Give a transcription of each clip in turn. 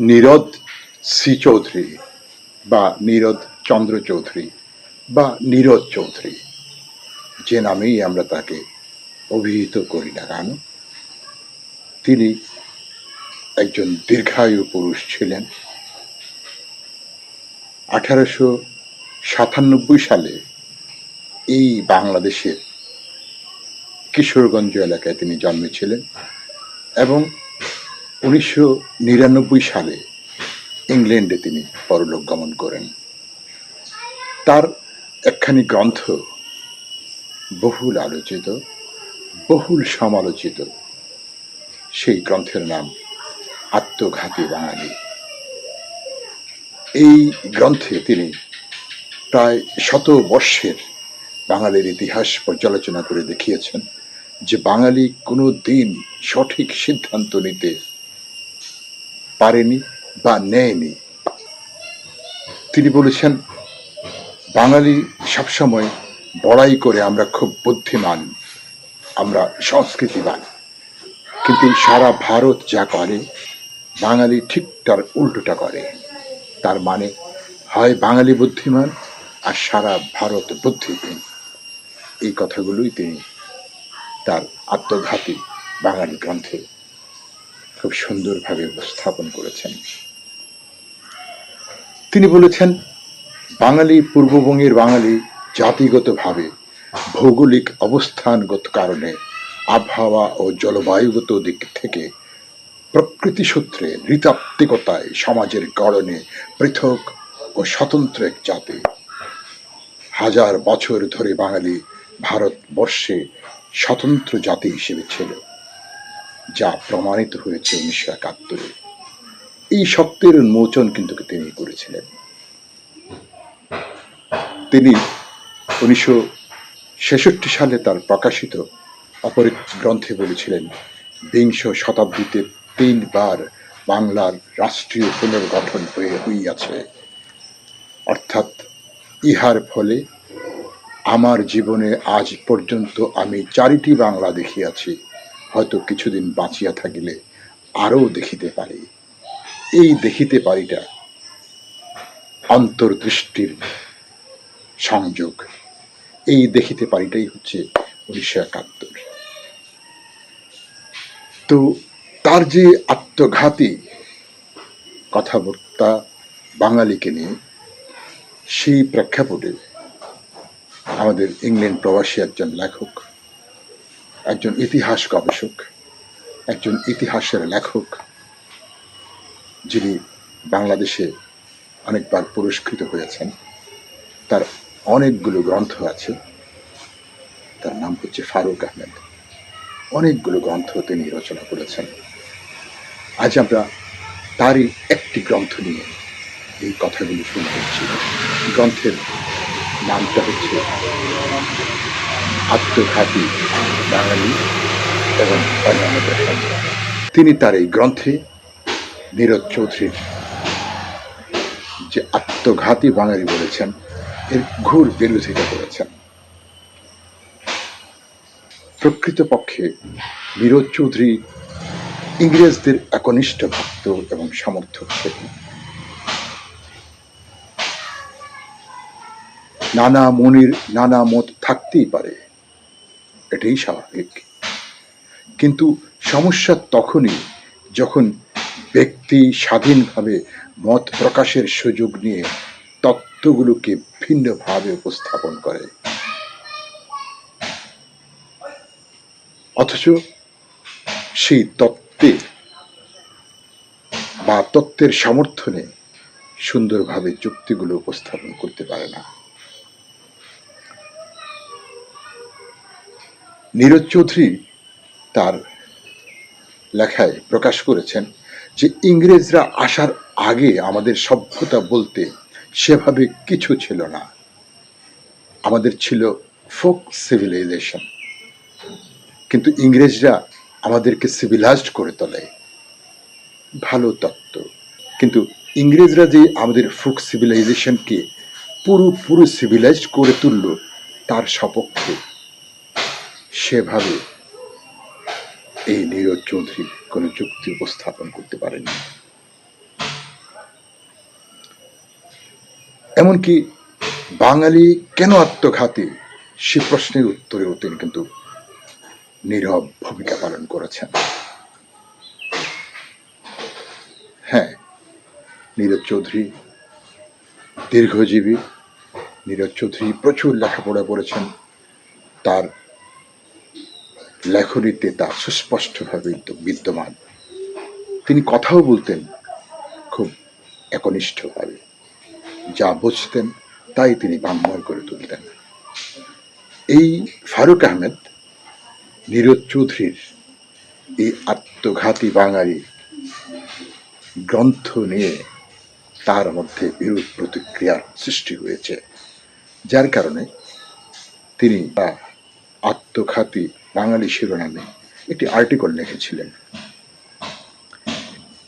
Nirad C Chowdhury বা নীরদ চন্দ্র চৌধুরী বা নীরদ চৌধুরী। যে নামেই আমরা তাকে অভিহিত করি না কেন, তিনি একজন দীর্ঘায়ু পুরুষ ছিলেন। আঠারোশো সাতানব্বই সালে এই বাংলাদেশের কিশোরগঞ্জ এলাকায় তিনি জন্মেছিলেন এবং উনিশশো নিরানব্বই সালে ইংল্যান্ডে তিনি পরলোক গমন করেন। তার একখানি গ্রন্থ বহুল আলোচিত, বহুল সমালোচিত। সেই গ্রন্থের নাম আত্মঘাতী বাঙালি। এই গ্রন্থে তিনি প্রায় শত বর্ষের বাঙালির ইতিহাস পর্যালোচনা করে দেখিয়েছেন যে বাঙালি কোনো দিন সঠিক সিদ্ধান্ত নিতে পারেনি বা নেয়নি। তিনি বলেছেন, বাঙালি সবসময় বড়াই করে আমরা খুব বুদ্ধিমান, আমরা সংস্কৃতিবান। কিন্তু সারা ভারত যা করে, বাঙালি ঠিক তার উল্টোটা করে। তার মানে হয় বাঙালি বুদ্ধিমান আর সারা ভারত বুদ্ধিহীন। এই কথাগুলোই তিনি তার আত্মঘাতী বাঙালি গ্রন্থে খুব সুন্দরভাবে উপস্থাপন করেছেন। তিনি বলেছেন, বাঙালি পূর্ববঙ্গের বাঙালি জাতিগতভাবে ভৌগোলিক অবস্থানগত কারণে আবহাওয়া ও জলবায়ুগত দিক থেকে প্রকৃতি সূত্রে নৃতাত্ত্বিকতায় সমাজের গড়নে পৃথক ও স্বতন্ত্র এক জাতি। হাজার বছর ধরে বাঙালি ভারতবর্ষে স্বতন্ত্র জাতি হিসেবে ছিল। যা প্রমাণিত হয়েছে উনিশশো একাত্তরে। এই সত্যের উন্মোচন কিন্তু তিনি করেছিলেন। তিনি উনিশশো ছেষট্টি সালে তার প্রকাশিত অপর গ্রন্থে বলেছিলেন, বিংশ শতাব্দীতে তিনবার বাংলার রাষ্ট্রীয় পুনর্গঠন হয়ে হইয়াছে। অর্থাৎ ইহার ফলে আমার জীবনে আজ পর্যন্ত আমি চারিটি বাংলা দেখিয়াছি। হয়তো কিছুদিন বাঁচিয়া থাকিলে আরও দেখিতে পারি। এই দেখিতে পারিটা অন্তর্দৃষ্টির সংযোগ। এই দেখিতে পারিটাই হচ্ছে উনিশশো একাত্তর। তো তার যে আত্মঘাতী কথাবার্তা বাঙালিকে নিয়ে, সেই প্রেক্ষাপটে আমাদের ইংল্যান্ড প্রবাসী একজন লেখক একজন ইতিহাস গবেষক, একজন ইতিহাসের লেখক, যিনি বাংলাদেশে অনেকবার পুরস্কৃত হয়েছেন। তার অনেকগুলো গ্রন্থ আছে। তার নাম হচ্ছে ফারুক আহমেদ। অনেকগুলো গ্রন্থ তিনি রচনা করেছেন। আজ আমরা তারই একটি গ্রন্থ নিয়ে এই কথাগুলি শুনে হচ্ছি গ্রন্থের নামটা হচ্ছে আত্মঘাতী বাঙালি এবং অন্যান্য প্রসঙ্গ তিনি তার এই গ্রন্থে নীরজ চৌধুরীর যে আত্মঘাতী বাঙালি বলেছেন, এর ঘোর বিরোধিতা করেছেন। প্রকৃতপক্ষে নীরজ চৌধুরী ইংরেজদের একনিষ্ঠ ভক্ত এবং সমর্থক ছিলেন। নানা মনির, নানা মত থাকতেই পারে। এটাই স্বাভাবিক। কিন্তু সমস্যা তখনই যখন ব্যক্তি স্বাধীনভাবে মত প্রকাশের সুযোগ নিয়ে তত্ত্বগুলোকে ভিন্নভাবে উপস্থাপন করে। অথচ সেই তত্ত্বে বা তত্ত্বের সমর্থনে সুন্দরভাবে যুক্তিগুলো উপস্থাপন করতে পারে না। নীরজ চৌধুরী তার লেখায় প্রকাশ করেছেন যে ইংরেজরা আসার আগে আমাদের সভ্যতা বলতে সেভাবে কিছু ছিল না। আমাদের ছিল ফোক সিভিলাইজেশন। কিন্তু ইংরেজরা আমাদেরকে সিভিলাইজড করে তোলে। ভালো তত্ত্ব। কিন্তু ইংরেজরা যে আমাদের ফোক সিভিলাইজেশনকে পুরোপুরি সিভিলাইজড করে তুলল, তার সপক্ষে সেভাবে এই নীরজ চৌধুরী কোনো যুক্তি উপস্থাপন করতে পারেননি। এমনকি বাঙালি কেন আত্মঘাতী সে প্রশ্নের উত্তরেও তিনি কিন্তু নীরব ভূমিকা পালন করেছেন। হ্যাঁ নীরজ চৌধুরী দীর্ঘজীবী, নীরজ চৌধুরী প্রচুর লেখাপড়া করেছেন, তার লেখনীতে তা সুস্পষ্টভাবে বিদ্যমান। তিনি কথাও বলতেন খুব একনিষ্ঠভাবে। যা বুঝতেন তাই তিনি বাংময় করে তুলতেন। এই ফারুক আহমেদ, নীরজ চৌধুরীর এই আত্মঘাতী বাঙালি গ্রন্থ নিয়ে তার মধ্যে বিরূপ প্রতিক্রিয়ার সৃষ্টি হয়েছে, যার কারণে তিনি তা আত্মঘাতী বাঙালি শিরোনামে একটি আর্টিকেল লিখেছিলেন।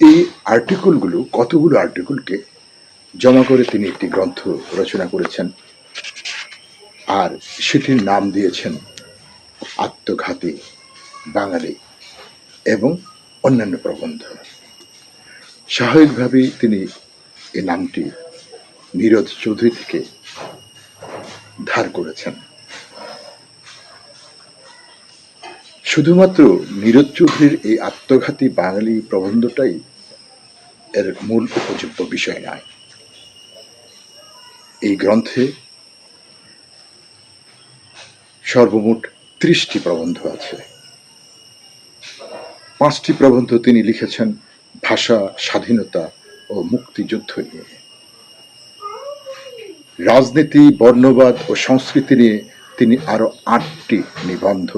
এই আর্টিকেলগুলো কতগুলো আর্টিকেলকে জমা করে তিনি একটি গ্রন্থ রচনা করেছেন আর সেটির নাম দিয়েছেন আত্মঘাতী বাঙালি এবং অন্যান্য প্রবন্ধ। স্বাভাবিকভাবেই তিনি এই নামটি নীরজ চৌধুরী থেকে ধার করেছেন। শুধুমাত্র নীরজ চৌধুরীর এই আত্মঘাতী বাঙালি প্রবন্ধটাই এর মূল উপযুক্ত বিষয় নয়। এই গ্রন্থে সর্বমোট ত্রিশটি প্রবন্ধ আছে। পাঁচটি প্রবন্ধ তিনি লিখেছেন ভাষা, স্বাধীনতা ও মুক্তিযুদ্ধ নিয়ে। রাজনীতি, বর্ণবাদ ও সংস্কৃতি নিয়ে তিনি আরও আটটি নিবন্ধ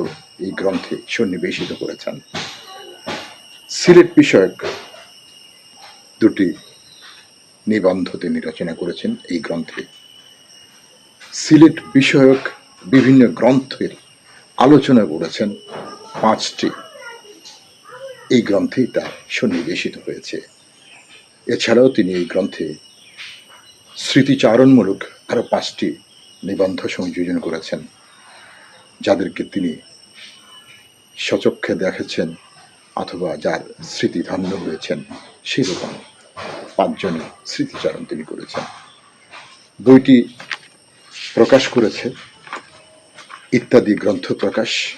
এই গ্রন্থে সন্নিবেশিত করেছেন। সিলেট বিষয়ক দুটি নিবন্ধ তিনি রচনা করেছেন এই গ্রন্থে। সিলেট বিষয়ক বিভিন্ন গ্রন্থের আলোচনা করেছেন পাঁচটি। এই গ্রন্থেই তা সন্নিবেশিত হয়েছে। এছাড়াও তিনি এই গ্রন্থে স্মৃতিচারণমূলক আরও পাঁচটি নিবন্ধ সংযোজন করেছেন, যাদেরকে তিনি সচক্ষে দেখেছেন অথবা যার স্মৃতি ধন্য হয়েছেন, সেরকম পাঁচজনের স্মৃতিচারণ তিনি করেছেন। বইটি প্রকাশ করেছে ইত্যাদি গ্রন্থ প্রকাশ।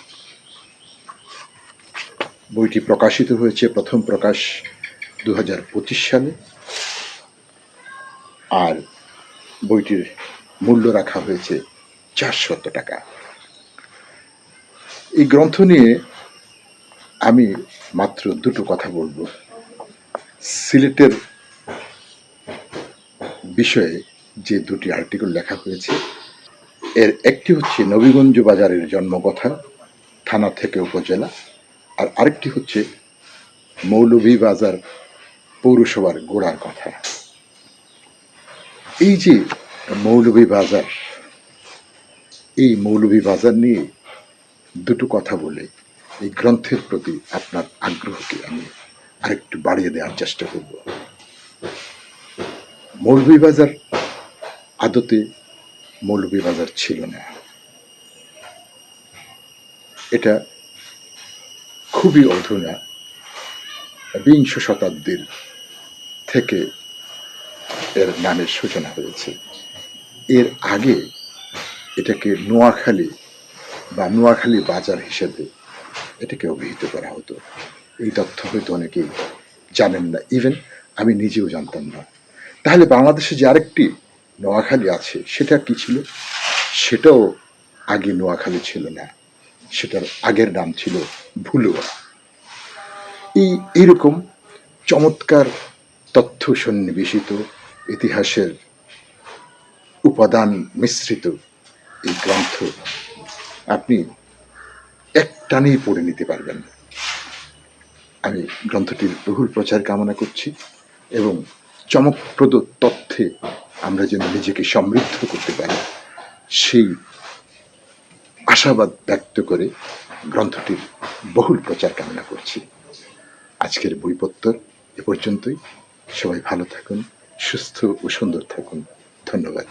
বইটি প্রকাশিত হয়েছে প্রথম প্রকাশ দু হাজার পঁচিশ সালে। আর বইটির মূল্য রাখা হয়েছে চারশত টাকা। এই গ্রন্থ নিয়ে আমি মাত্র দুটো কথা বলব। সিলেটের বিষয়ে যে দুটি আর্টিকেল লেখা হয়েছে, এর একটি হচ্ছে নবীগঞ্জ বাজারের জন্মকথা, থানা থেকে উপজেলা, আর আরেকটি হচ্ছে মৌলভীবাজার পৌরসভার গোড়ার কথা। এই যে মৌলভীবাজার এই মৌলভীবাজার নিয়ে দুটো কথা বলে এই গ্রন্থের প্রতি আপনার আগ্রহকে আমি আরেকটু বাড়িয়ে দেওয়ার চেষ্টা করব। মৌলভীবাজার আদতে মৌলভীবাজার ছিল না। এটা খুবই অধুনা বিংশ শতাব্দীর থেকে এর নামের সূচনা হয়েছে। এর আগে এটাকে নোয়াখালী বা নোয়াখালী বাজার হিসেবে এটাকে অভিহিত করা হতো। এই তথ্য হয়তো অনেকেই জানেন না। ইভেন আমি নিজেও জানতাম না। তাহলে বাংলাদেশে যে আরেকটি নোয়াখালী আছে, সেটা কি ছিল? সেটাও আগে নোয়াখালী ছিল না। সেটার আগের নাম ছিল ভুলুয়া। এই এরকম চমৎকার তথ্য সন্নিবেশিত ইতিহাসের উপাদান মিশ্রিত এই গ্রন্থ আপনি এক টানেই পড়ে নিতে পারবেন আমি গ্রন্থটির বহুল প্রচার কামনা করছি এবং চমকপ্রদ তথ্যে আমরা যেন নিজেকে সমৃদ্ধ করতে পারি, সেই আশাবাদ ব্যক্ত করে গ্রন্থটির বহুল প্রচার কামনা করছি। আজকের বইপত্তর এ পর্যন্তই। সবাই ভালো থাকুন, সুস্থ ও সুন্দর থাকুন। ধন্যবাদ।